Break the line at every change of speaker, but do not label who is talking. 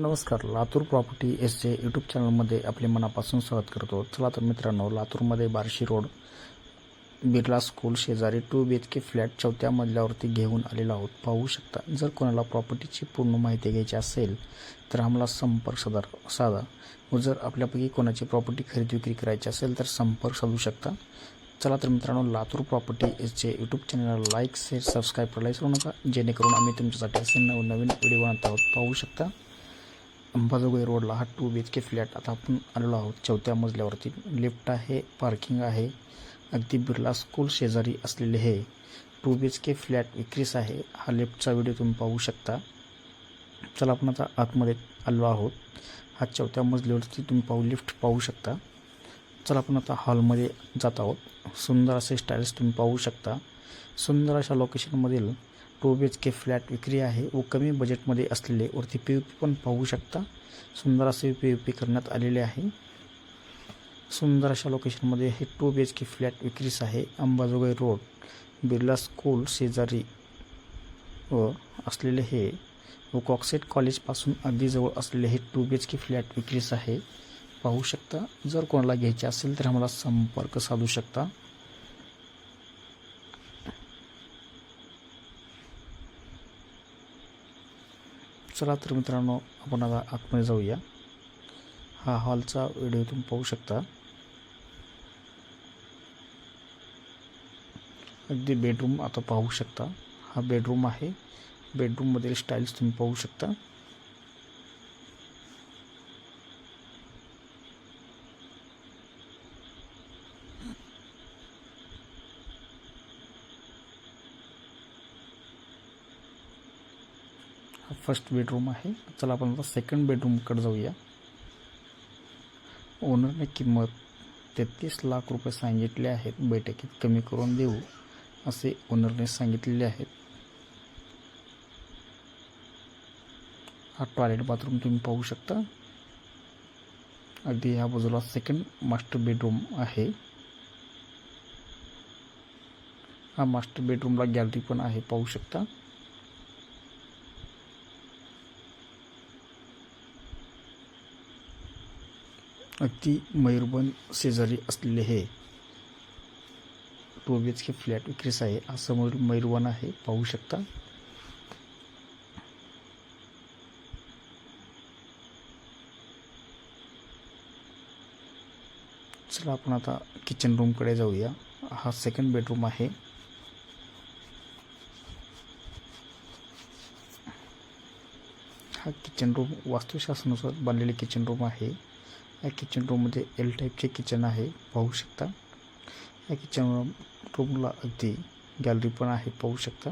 नमस्कार Latur property S J YouTube चॅनलमध्ये आपले मनापासून स्वागत करतो. चला तर मित्रांनो लातूरमध्ये बार्शी रोड बिर्ला स्कूल शेजारी two B H K flat चौथ्या मजल्यावरती घेऊन आलेलो आहोत. पाहू शकता जर कोणाला प्रॉपर्टीची पूर्ण माहिती घ्यायची असेल तर आम्हाला संपर्क साधा साधा. व जर आपल्यापैकी कोणाची प्रॉपर्टी खरेदी विक्री करायची असेल तर संपर्क साधू शकता. चला तर मित्रांनो Latur property S J YouTube चॅनलला लाईक शेअर सबस्क्राईब करायला विसरू नका. जेणेकरून आम्ही तुमच्यासाठी असे नवनवीन व्हिडिओ आणत आहोत. पाहू शकता. अंबाजोगाई रोडला हा two B H K flat आता आपण आलेलो आहोत चौथ्या मजल्यावरती. लिफ्ट आहे पार्किंग आहे. अगदी बिर्ला स्कूल शेजारी असलेले हे two B H K flat विक्रीस आहे. हा लिफ्टचा व्हिडिओ तुम्ही पाहू शकता. चला आपण आता आतमध्ये आलो आहोत. हा चौथ्या मजल्यावरती तुम्ही पाहू लिफ्ट पाहू शकता. चला आपण आता हॉलमध्ये जात आहोत. सुंदर असे स्टाईल्स तुम्ही पाहू शकता. सुंदर अशा लोकेशनमधील two B H K flat विक्री आहे. व कमी बजेटमध्ये असलेले वरती पी यू पी पण पाहू शकता. सुंदर असे पी यू पी करण्यात आलेले आहे. सुंदर अशा लोकेशनमध्ये हे two B H K flat विक्रीस आहे. अंबाजोगाई रोड बिर्ला स्कूल शेजारी व असलेले हे व कॉक्सेट कॉलेजपासून अगदी जवळ असलेले हे two B H K flat विक्रीस आहे. पाहू शकता. जर कोणाला घ्यायचे असेल तर आम्हाला संपर्क साधू शकता. चला तर मित्रांनो आपण आता आतमध्ये जाऊया. हा हॉलचा व्हिडिओ तुम्ही पाहू शकता. अगदी बेडरूम आता पाहू शकता. हा बेडरूम आहे. बेडरूममधील स्टाईल्स तुम्ही पाहू शकता. फर्स्ट बेडरूम आहे. चला आपण आता सेकंड बेडरूमकडे जाऊया. ओनरने किंमत तेहतीस लाख रुपये सांगितले आहेत. बैठकीत कमी करून देऊ असे ओनरने सांगितलेले आहेत. हा टॉयलेट बाथरूम तुम्ही पाहू शकता. अगदी ह्या बाजूला सेकंड मास्टर बेडरूम आहे. हा मास्टर बेडरूमला गॅलरी पण आहे पाहू शकता. अगदी मयूरबन शेजारी असलेले हे two B H K flat विक्रीस आहे. हा समोर मयूरवन आहे. पाहू शकता. चला आपण आता किचन रूमकडे जाऊया. हा सेकंड बेडरूम आहे. हा किचन रूम वास्तुशास्त्रानुसार बांधलेले किचन रूम आहे. या किचन रूममध्ये एल टाईपचे किचन आहे पाहू शकता. या किचन रूमला अगदी गॅलरी पण आहे पाहू शकता.